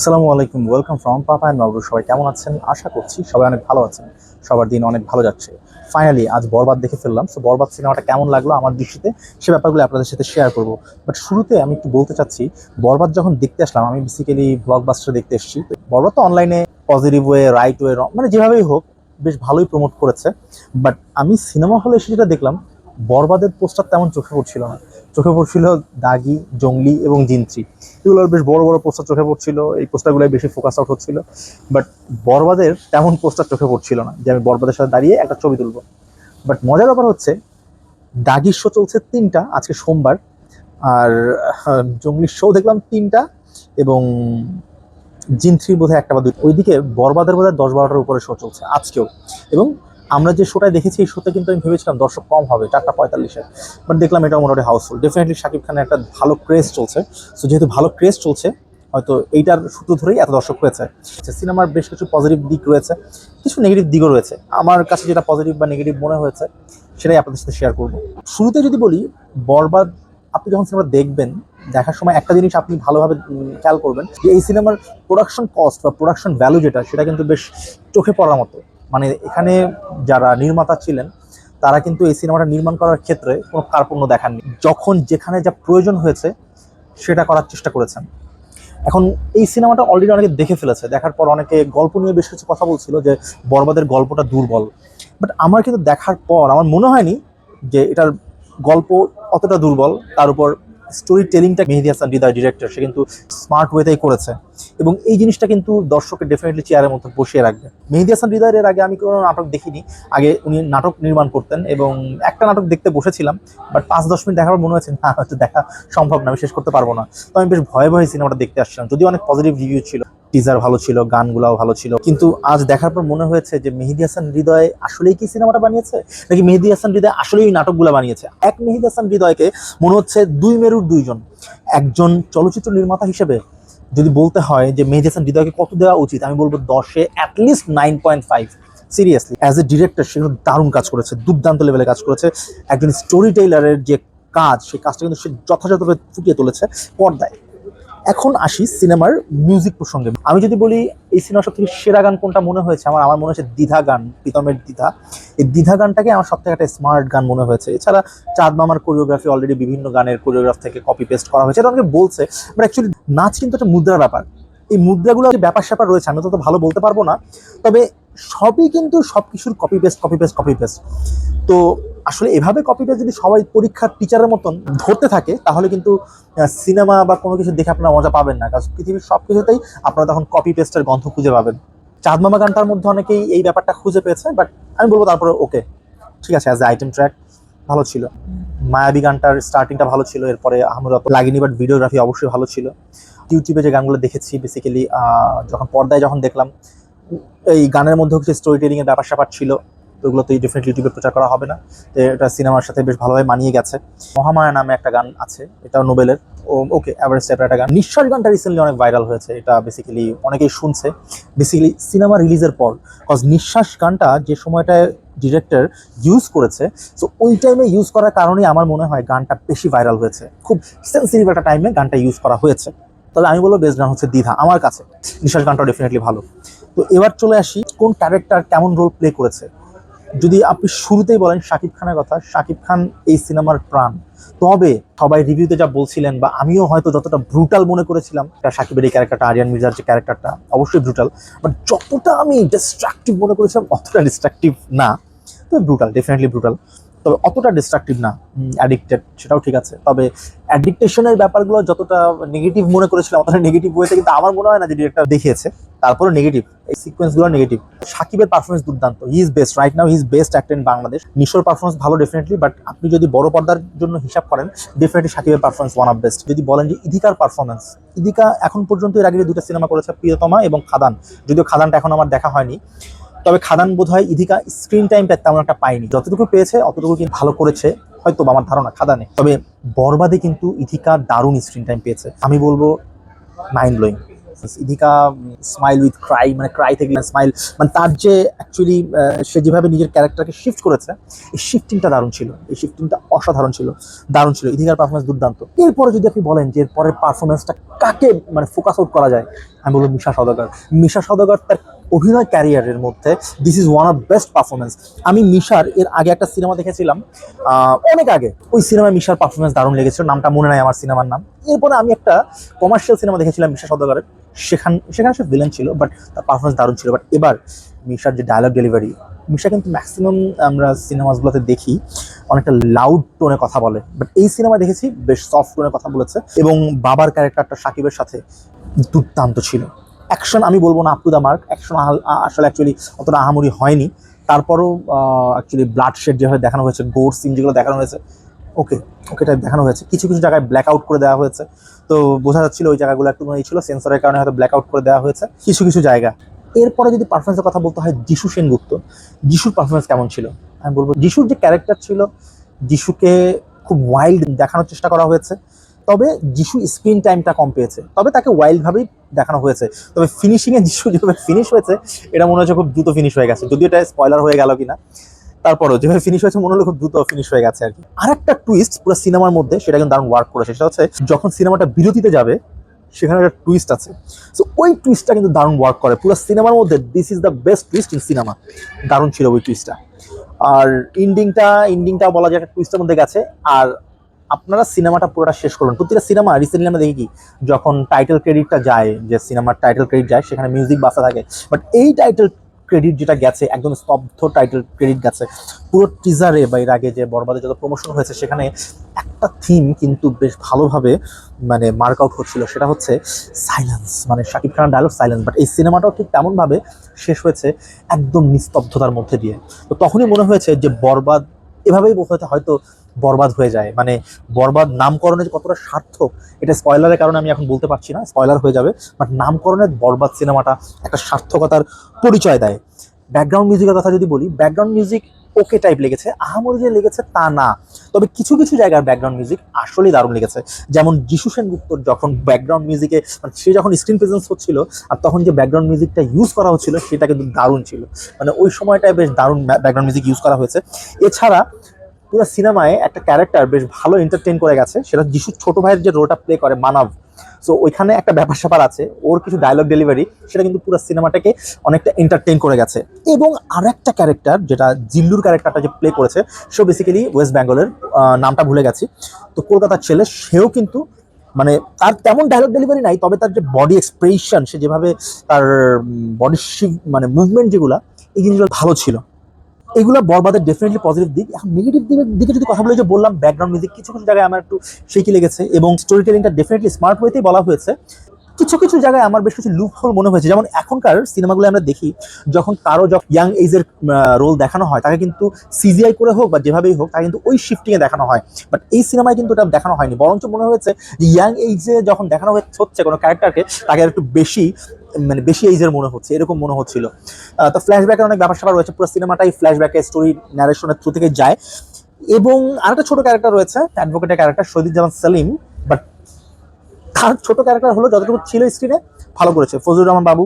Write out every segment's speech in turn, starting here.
আসসালামু আলাইকুম welcome from papa and সবাই কেমন আছেন? আশা করছি সবাই অনেক ভালো আছেন। সবার দিন অনেক ভালো যাচ্ছে। ফাইনালি আজ বরবাদ দেখে ফেললাম। সো বরবাদ সিনেমাটা কেমন লাগল আমার দৃষ্টিতে, সে ব্যাপারগুলো আপনাদের সাথে শেয়ার করব। বাট শুরুতে আমি একটু বলতে চাচ্ছি, বরবাদ যখন দেখতে আসলাম, আমি বেসিক্যালি ব্লকবাস্টার দেখতে এসেছি। বরবাদ তো অনলাইনে পজিটিভ ওয়ে রাইট ওয়ে মানে যেভাবেই হোক, বেশ ভালোই প্রমোট করেছে। বাট আমি সিনেমা হলে এসে যেটা দেখলাম বরবাদের পোস্টার তেমন চোখে পড়ছিল না। চোখে পড়ছিল দাগি, জঙ্গলি এবং জিন্ত্রি এগুলোর বেশ বড় বড় পোস্টার চোখে পড়ছিল, এই পোস্টারগুলোই বেশি ফোকাস আউট হচ্ছিল। বাট বরবাদের তেমন পোস্টার চোখে পড়ছিল না, যে আমি বরবাদের সাথে দাঁড়িয়ে একটা ছবি তুলবো। বাট মজার ব্যাপার হচ্ছে, দাগির শো চলছে তিনটা, আজকে সোমবার। আর জঙ্গলির শো দেখলাম তিনটা এবং জিন্ত্রির বোধহয় একটা বা দুই ওইদিকে বরবাদের বোধহয় দশ বারোটার উপরে শো চলছে, আজকেও। এবং আমরা যে শোটায় দেখেছি, এই শোতে কিন্তু আমি ভেবেছিলাম দর্শক কম হবে, চারটা পঁয়তাল্লিশে বাট দেখলাম এটা মোটামুটি হাউসফুল ডেফিনেটলি শাকিব খানের একটা ভালো ক্রেজ চলছে। সো যেহেতু ভালো ক্রেজ চলছে, হয়তো এইটার সূত্র ধরেই এত দর্শক হয়েছে। সিনেমার বেশ কিছু পজিটিভ দিক রয়েছে, কিছু নেগেটিভ দিকও রয়েছে। আমার কাছে যেটা পজিটিভ বা নেগেটিভ মনে হয়েছে, সেটাই আপনাদের সাথে শেয়ার করব। শুরুতে যদি বলি, বরবাদ, আপনি যখন সিনেমা দেখবেন, দেখার সময় একটা জিনিস আপনি ভালোভাবে খেয়াল করবেন, যে এই সিনেমার প্রোডাকশন কস্ট বা প্রোডাকশন ভ্যালু যেটা, সেটা কিন্তু বেশ চোখে পড়ার মতো। মানে এখানে যারা নির্মাতা ছিলেন, তারা কিন্তু এই সিনেমাটা নির্মাণ করার ক্ষেত্রে কোনো কার্পণ্য দেখাননি। যখন যেখানে যা প্রয়োজন হয়েছে, সেটা করার চেষ্টা করেছেন। এখন এই সিনেমাটা অলরেডি অনেকে দেখে ফেলেছে। দেখার পর অনেকে গল্প নিয়ে বেশ কিছু কথা বলছিল যে বরবাদের গল্পটা দুর্বল। বাট আমার কিন্তু দেখার পর, আমার মনে হয়নি যে এটার গল্প অতটা দুর্বল। তার উপর স্টোরি টেলিংটা মেহেদি হাসান হৃদয় ডিরেক্টর সে কিন্তু স্মার্ট ওয়েতেই করেছে। এবং এই জিনিসটা কিন্তু দর্শকের ডেফিনেটলি চেয়ারের মধ্যে বসিয়ে রাখবে। মেহেদি হাসান হৃদয়ের এর আগে আমি কোনো নাটক দেখিনি। আগে উনি নাটক নির্মাণ করতেন এবং একটা নাটক দেখতে বসেছিলাম বাট পাঁচ দশ মিনিট দেখার মনে হয়েছে, না, হয়তো দেখা সম্ভব না, আমি শেষ করতে পারব না। তো আমি বেশ ভয়ে ভয়ে সিনেমাটা দেখতে আসছিলাম। যদিও অনেক পজিটিভ রিভিউ ছিল। টিজার ভালো ছিল, গানগুলাও ভালো ছিল। কিন্তু আজ দেখার পর মনে হয়েছে যে মেহেদি হাসান হৃদয় আসলেই কি সিনেমাটা বানিয়েছে? নাকি মেহেদি হাসান হৃদয় আসলেই এই নাটকগুলো বানিয়েছে? এক মেহেদি হাসান হৃদয়কে মনে হচ্ছে দুই মেরুর দুইজন। একজন চলচ্চিত্র নির্মাতা হিসেবে যদি বলতে হয় যে মেহেদি হাসান হৃদয়কে কত দেওয়া উচিত, আমি বলব দশে at least nine point five seriously as a director সে দারুণ কাজ করেছে, দুর্দান্ত লেভেলে কাজ করেছে। একজন স্টোরি টেইলারের যে কাজ, সেই কাজটা কিন্তু সে যথাযথভাবে ফুটিয়ে তুলেছে পর্দায়। এখন আসি সিনেমার মিউজিক প্রসঙ্গে। আমি যদি বলি, এই সিনেমার সব থেকে সেরা গান কোনটা মনে হয়েছে? আমার আমার মনে হচ্ছে দ্বিধা গান, প্রীতমের দ্বিধা। এই দ্বিধা গানটাকে আমার সব থেকে একটা স্মার্ট গান মনে হয়েছে। এছাড়া চাঁদ মামার কোরিওগ্রাফি অলরেডি বিভিন্ন গানের কোরিওগ্রাফ থেকে কপি পেস্ট করা হয়েছে। এটা অনেকে বলছে বাট অ্যাকচুয়ালি নাচ কিন্তু একটা মুদ্রার ব্যাপার। এই মুদ্রাগুলো যে ব্যাপার স্যাপার রয়েছে, আমি তো ভালো বলতে পারব না। তবে সবই কিন্তু সব কিছুর copy paste copy paste copy paste তো আসলে এভাবে কপি পেস্ট যদি সবাই পরীক্ষার টিচারের মতন ধরতে থাকে, তাহলে কিন্তু সিনেমা বা কোনো কিছু দেখে আপনারা মজা পাবেন না। কারণ পৃথিবীর সব কিছুতেই আপনারা তখন কপি পেস্টের গন্ধ খুঁজে পাবেন। চাঁদ মামা গানটার মধ্যে অনেকেই এই ব্যাপারটা খুঁজে পেয়েছে বাট আমি বলব তারপরে ওকে ঠিক আছে অ্যাজ এ আইটেম ট্র্যাক ভালো ছিল। মায়াবী গানটার স্টার্টিংটা ভালো ছিল, এরপরে আহমদ লাগিনি বাট ভিডিওগ্রাফি অবশ্যই ভালো ছিল। ইউটিউবে যে গানগুলো দেখেছি বেসিক্যালি যখন পর্দায় যখন দেখলাম, এই গানের মধ্যেও কিছু স্টোরি টেলিং এর ব্যাপার স্যাপার ছিল। তো ওগুলো তো ডেফিনেটলি ইউটিউবে প্রচার করা হবে না। তো এটা সিনেমার সাথে বেশ ভালোভাবে মানিয়ে গেছে। মহামায়া নামে একটা গান আছে এটাও নোবেলের। ও ওকে অ্যাভারেজ টাইপের একটা গান। নিঃশ্বাস গানটা রিসেন্টলি অনেক ভাইরাল হয়েছে, এটা বেসিক্যালি অনেকেই শুনছে। বেসিক্যালি সিনেমা রিলিজের পর কজ নিঃশ্বাস গানটা যে সময়টায় ডিরেক্টর ইউজ করেছে সো ওই টাইমে ইউজ করার কারণেই আমার মনে হয় গানটা বেশি ভাইরাল হয়েছে। খুব সেন্সিটিভ একটা টাইমে গানটা ইউজ করা হয়েছে। তবে আমি বলব বেস্ট গান হচ্ছে দ্বিধা, আমার কাছে। নিঃশ্বাস গানটাও ডেফিনেটলি ভালো। তো এবার চলে আসি, কোন ক্যারেক্টার কেমন রোল প্লে করেছে? যদি আপনি শুরুতেই বলেন শাকিব খানের কথা, শাকিব খান এই সিনেমার প্রাণ। তবে সবাই রিভিউতে যা বলছিলেন বা আমিও হয়তো যতটা ব্রুটাল মনে করেছিলাম এটা শাকিবের এই ক্যারেক্টারটা আরিয়ান মির্জার যে ক্যারেক্টারটা অবশ্যই ব্রুটাল বাট যতটা আমি ডিস্ট্রাকটিভ মনে করেছিলাম, অতটা ডিস্ট্রাকটিভ না। তবে ব্রুটাল ডেফিনেটলি ব্রুটাল তবে অতটা ডিস্ট্রাকটিভ না অ্যাডিক্টেড সেটাও ঠিক আছে। তবে অ্যাডিকটেশনের ব্যাপারগুলো যতটা নেগেটিভ মনে করেছিলাম, অতটা নেগেটিভ ওয়েতে কিন্তু আমার মনে হয় না যে ডিরেক্টর দেখিয়েছে। তারপরে নেগেটিভ এই সিকোয়েন্সগুলো নেগেটিভ সাকিবের পারফরমেন্স দুর্দান্ত। He is best right now he is best actor in Bangladesh Nisho performance ভালো ডেফিনেটলি বাট আপনি যদি বড় পর্দার জন্য হিসাব করেন ডেফিনেটলি সাকিবের পারফরমেন্স ওয়ান অফ বেস্ট যদি বলেন যে ইদিকার পারফরমেন্স ইদিকা এখন পর্যন্ত এর আগে দুটো সিনেমা করেছে প্রিয়তমা এবং খাদান। যদিও খাদানটা এখন আমার দেখা হয়নি। তবে খাদান বোধ হয় ইদিকা স্ক্রিন টাইম তেমন একটা পায়নি। যতটুকু পেয়েছে, অতটুকু কিন্তু ভালো করেছে, হয়তো আমার ধারণা খাদানে। তবে বরবাদে কিন্তু ইথিকা দারুণ স্ক্রিন টাইম পেয়েছে। আমি বলব মাইন্ড ব্লোয়িং ইদিকা স্মাইল উইথ ক্রাই মানে ক্রাই থেকে স্মাইল মানে তার যে অ্যাকচুয়ালি সে যেভাবে নিজের ক্যারেক্টারকে শিফট করেছে, এই শিফটিংটা দারুণ ছিল। এই শিফটিংটা অসাধারণ ছিল। দারুণ ছিল। ইদিকার পারফরমেন্স দুর্দান্ত। এরপরে যদি আপনি বলেন যে এরপরের পারফরমেন্সটা কাকে মানে ফোকাস আউট করা যায়, আমি বলব মিশা সদাগর মিশা সদাগর তার অভিনয় ক্যারিয়ারের মধ্যে this is one of best performance আমি মিশার এর আগে একটা সিনেমা দেখেছিলাম অনেক আগে। ওই সিনেমায় মিশার পারফরমেন্স দারুণ লেগেছিল। নামটা মনে নাই আমার সিনেমার নাম। এরপরে আমি একটা কমার্শিয়াল সিনেমা দেখেছিলাম মিশা সদাগরের সেখান, সেখানে সে ভিলেন ছিল বাট তার পারফরমেন্স দারুণ ছিল। বাট এবার মিশার যে ডায়লগ ডেলিভারি মিশা কিন্তু ম্যাক্সিমাম আমরা সিনেমাসগুলোতে দেখি, অনেকটা লাউড টোনে কথা বলে। বাট এই সিনেমা দেখেছি, বেশ সফট টোনে কথা বলেছে, এবং বাবার ক্যারেক্টারটা সাকিবের সাথে দুর্দান্ত ছিল। অ্যাকশন আমি বলব না up to the mark action আসলে অ্যাকচুয়ালি অতটা আহামরি হয়নি। তারপরও অ্যাকচুয়ালি ব্লাড শেড যেভাবে দেখানো হয়েছে গোর সিন যেগুলো দেখানো হয়েছে ওকে ওকে টাইপ দেখানো হয়েছে। কিছু কিছু জায়গায় ব্ল্যাক আউট করে দেওয়া হয়েছে। তো বোঝা যাচ্ছিল ওই জায়গাগুলো একটু এই ছিল সেন্সরের কারণে হয়তো ব্ল্যাক আউট করে দেওয়া হয়েছে। কিছু কিছু জায়গা। এরপরে যদি পারফরমেন্সের কথা বলতে হয় যিশু সেনগুপ্ত, যিশুর পারফরমেন্স কেমন ছিল? আমি বলব, যিশুর যে ক্যারেক্টার ছিল, যিশুকে খুব ওয়াইল্ড দেখানোর চেষ্টা করা হয়েছে। তবে যিশু স্ক্রিন টাইমটা কম পেয়েছে। তবে তাকে ওয়াইল্ডভাবেই দেখানো হয়েছে। তবে ফিনিশিংয়ে যিশু যেভাবে ফিনিশ হয়েছে, এটা মনে হচ্ছে খুব দ্রুত ফিনিশ হয়ে গেছে। যদিও এটা স্পয়লার হয়ে গেল কিনা। তারপরও যেভাবে ফিনিশ হয়েছে, মনে হলো খুব দ্রুত ফিনিশ হয়ে গেছে আর কি। আর একটা টুইস্ট পুরো সিনেমার মধ্যে, সেটা কিন্তু দারুণ ওয়ার্ক করেছে। সেটা হচ্ছে, যখন সিনেমাটা বিরতিতে যাবে, সেখানে একটা টুইস্ট আছে। সো ওই টুইস্টটা কিন্তু দারুণ ওয়ার্ক করে। পুরো সিনেমার মধ্যে this is the best twist in cinema দারুণ ছিল ওই টুইস্টটা আর ইন্ডিংটা ইন্ডিংটা বলা যায় একটা টুইস্টের মধ্যে গেছে। আর আপনারা সিনেমাটা পুরোটা শেষ করুন। প্রতিটা সিনেমা রিসেন্টলি আমরা দেখি কি, যখন টাইটেল ক্রেডিটটা যায়, যে সিনেমার টাইটেল ক্রেডিট যায়, সেখানে মিউজিক বাসা থাকে। বাট এই টাইটেল ক্রেডিট যেটা গেছে, একদম স্তব্ধ টাইটেল ক্রেডিট গেছে। পুরো টিজারে বা এর আগে যে বরবাদে যত প্রমোশন হয়েছে, সেখানে একটা থিম কিন্তু বেশ ভালোভাবে মানে মার্ক আউট হচ্ছিল, সেটা হচ্ছে সাইলেন্স মানে শাকিব খানের ডায়লগ সাইলেন্স বাট এই সিনেমাটাও ঠিক তেমনভাবে শেষ হয়েছে একদম নিস্তব্ধতার মধ্যে দিয়ে। তো তখনই মনে হয়েছে যে বরবাদ, এভাবেই হয়তো হয়তো বরবাদ হয়ে যায়। মানে বরবাদ নামকরণের কতটা সার্থক, এটা স্পয়লারের কারণে আমি এখন বলতে পারছি না স্পয়লার হয়ে যাবে। বাট নামকরণের বরবাদ সিনেমাটা একটা সার্থকতার পরিচয় দেয়। ব্যাকগ্রাউন্ড মিউজিকের কথা যদি বলি ব্যাকগ্রাউন্ড মিউজিক ওকে টাইপ লেগেছে, আহামরি যে লেগেছে তা না। তবে কিছু কিছু জায়গার ব্যাকগ্রাউন্ড মিউজিক আসলেই দারুণ লেগেছে। যেমন যিশু সেনগুপ্তর যখন ব্যাকগ্রাউন্ড মিউজিকে মানে সে যখন স্ক্রিন প্রেজেন্স হচ্ছিল, আর তখন যে ব্যাকগ্রাউন্ড মিউজিকটা ইউজ করা হচ্ছিল, সেটা কিন্তু দারুণ ছিল। মানে ওই সময়টায় বেশ দারুণ ব্যাকগ্রাউন্ড মিউজিক ইউজ করা হয়েছে। এছাড়া পুরো সিনেমায় একটা ক্যারেক্টার বেশ ভালো এন্টারটেইন করে গেছে, সেটা যিশুর ছোট ভাইয়ের যে রোলটা প্লে করে মানব। সো ওইখানে একটা ব্যাপার স্যাপার আছে, ওর কিছু ডায়লগ ডেলিভারি সেটা কিন্তু পুরো সিনেমাটাকে অনেকটা এন্টারটেইন করে গেছে। এবং আরেকটা ক্যারেক্টার যেটা জিল্লুর ক্যারেক্টারটা যে প্লে করেছে, সে বেসিক্যালি ওয়েস্ট বেঙ্গলের নামটা ভুলে গেছি। তো কলকাতার ছেলে, সেও কিন্তু মানে তার তেমন ডায়লগ ডেলিভারি নাই, তবে তার যে বডি এক্সপ্রেশন সে যেভাবে তার বডি মানে মুভমেন্ট যেগুলো, এই জিনিসগুলো ভালো ছিল। এগুলো বরবাদের ডেফিনেটলি পজিটিভ দিক। এখন নেগেটিভ দিকে যদি কথা বলে, যে বললাম ব্যাকগ্রাউন্ড মিউজিক কিছু কিছু জায়গায় আমার একটু শেকি লেগেছে এবং স্টোরি টেলিংটা ডেফিনেটলি স্মার্ট ওয়েতেই বলা হয়েছে। কিছু কিছু জায়গায় আমার বেশ কিছু লুপ হোল মনে হয়েছে। যেমন এখনকার সিনেমাগুলো আমরা দেখি, যখন কারও যখন ইয়াং এজের রোল দেখানো হয়, তাকে কিন্তু সিজিআই করে হোক বা যেভাবেই হোক, তাকে কিন্তু ওই শিফটিংয়ে দেখানো হয়। বাট এই সিনেমায় কিন্তু এটা দেখানো হয়নি। বরঞ্চ মনে হয়েছে যে ইয়াং এজে যখন দেখানো হচ্ছে কোনো ক্যারেক্টারকে তাকে একটু বেশি মানে বেশি এইজের মনে হচ্ছে, এরকম মনে হচ্ছিল। তো ফ্ল্যাশব্যাকের অনেক ব্যাপার স্যাপার রয়েছে। পুরো সিনেমাটাই ফ্ল্যাশব্যাকে স্টোরি ন্যারেশনের থ্রু থেকে যায়। এবং আরেকটা ছোট ক্যারেক্টার রয়েছে অ্যাডভোকেটের ক্যারেক্টার শহীদ জামান সেলিম। তার ছোট ক্যারেক্টার হলো যতটুকু ছিল স্ক্রিনে ভালো করেছে। ফজলুর রহমান বাবু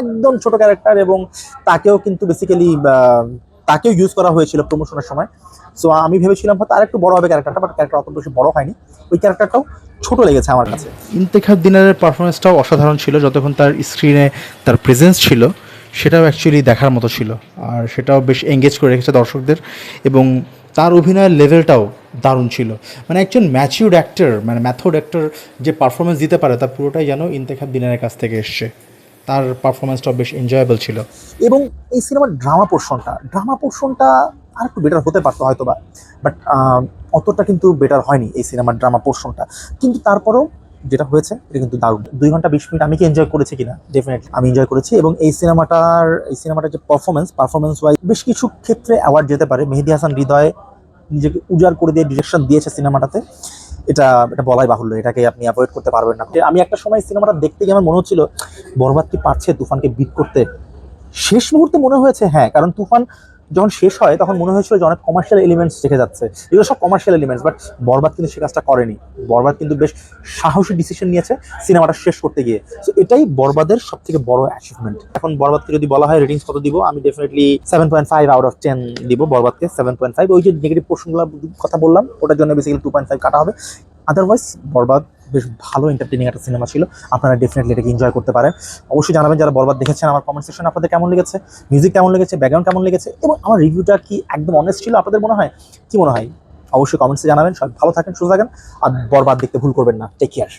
একদম ছোট ক্যারেক্টার এবং তাকেও কিন্তু বেসিক্যালি তাকেও ইউজ করা হয়েছিল প্রমোশনের সময়। সো আমি ভেবেছিলাম হয়তো আরেকটু বড় হবে ক্যারেক্টারটা বাট ক্যারেক্টার অত বেশি বড় হয়নি। ওই ক্যারেক্টারটাও ছোট লেগেছে আমার কাছে। ইন্তেখাব দিনারের পারফরমেন্সটাও অসাধারণ ছিল, যতক্ষণ তার স্ক্রিনে তার প্রেজেন্স ছিল, সেটাও অ্যাকচুয়ালি দেখার মতো ছিল। আর সেটাও বেশ এঙ্গেজ করে রেখেছে দর্শকদের এবং তার অভিনয়ের লেভেলটাও দারুণ ছিল। মানে একজন ম্যাচিউড অ্যাক্টর মানে ম্যাথড অ্যাক্টর যে পারফরমেন্স দিতে পারে, তার পুরোটাই যেন ইন্তেখাব দিনের কাছ থেকে এসছে। তার পারফরমেন্সটাও বেশ এনজয়েবল ছিল। এবং এই সিনেমার ড্রামা পোর্শনটা ড্রামা পোর্শনটা আর একটু বেটার হতে পারতো হয়তো বা বাট অতটা কিন্তু বেটার হয়নি এই সিনেমার ড্রামা পোর্শনটা কিন্তু তারপরেও যেটা হয়েছে, এটা কিন্তু দারুণ। দুই ঘণ্টা বিশ মিনিট আমি কি এনজয় করেছি কিনা? ডেফিনেটলি আমি এনজয় করেছি এবং এই সিনেমাটার এই সিনেমাটার যে পারফরমেন্স পারফরমেন্স ওয়াইজ বেশ কিছু ক্ষেত্রে অ্যাওয়ার্ড যেতে পারে। মেহেদি হাসান হৃদয় নিজেকে উজাড় করে দিয়ে ডিরেকশন দিয়েছে সিনেমাটাতে। এটা এটা বলাই বাহুল্য, এটাকে আপনি অ্যাভয়েড করতে পারবেন না। আমি একটা সময় সিনেমাটা দেখতে গিয়ে আমার মনে হচ্ছিল, বরবাদ কি পারছে তুফানকে বিট করতে? শেষ মুহূর্তে মনে হয়েছে হ্যাঁ কারণ তুফান যখন শেষ হয়, তখন মনে হয়েছিল যে অনেক কমার্শিয়াল এলিমেন্টস রেখে যাচ্ছে। এগুলো সব কমার্শিয়াল এলিমেন্টস বাট বরবাদ কিন্তু সে কাজটা করেনি। বরবাদ কিন্তু বেশ সাহসী ডিসিশন নিয়েছে সিনেমাটা শেষ করতে গিয়ে। তো এটাই বরবাদের সব থেকে বড় অ্যাচিভমেন্ট এখন বরবাদকে যদি বলা হয় রেটিংস কত দিব? আমি definitely seven point five out of ten দিব বরবাদকে সেভেন পয়েন্ট ফাইভ ওই যে নেগেটিভ পোর্শনগুলো কথা বললাম, ওটার জন্য বেসিক্যালি টু পয়েন্ট ফাইভ কাটা হবে। আদারওয়াইজ বরবাদ বেশ ভালো এন্টারটেনিং একটা সিনেমা ছিল। আপনারা ডেফিনেটলি এটাকে এনজয় করতে পারেন। অবশ্যই জানাবেন যারা বরবাদ দেখেছেন আমার কমেন্ট সেকশন আপনাদের কেমন লেগেছে? মিউজিক কেমন লেগেছে? ব্যাকগ্রাউন্ড কেমন লেগেছে? এবং আমার রিভিউটা কি একদম অনেস্ট ছিল আপনাদের মনে হয়? কি মনে হয়? অবশ্যই কমেন্টসে জানাবেন। সব ভালো থাকেন, সুস্থ থাকেন। আর বরবাদ দেখতে ভুল করবেন না। Take care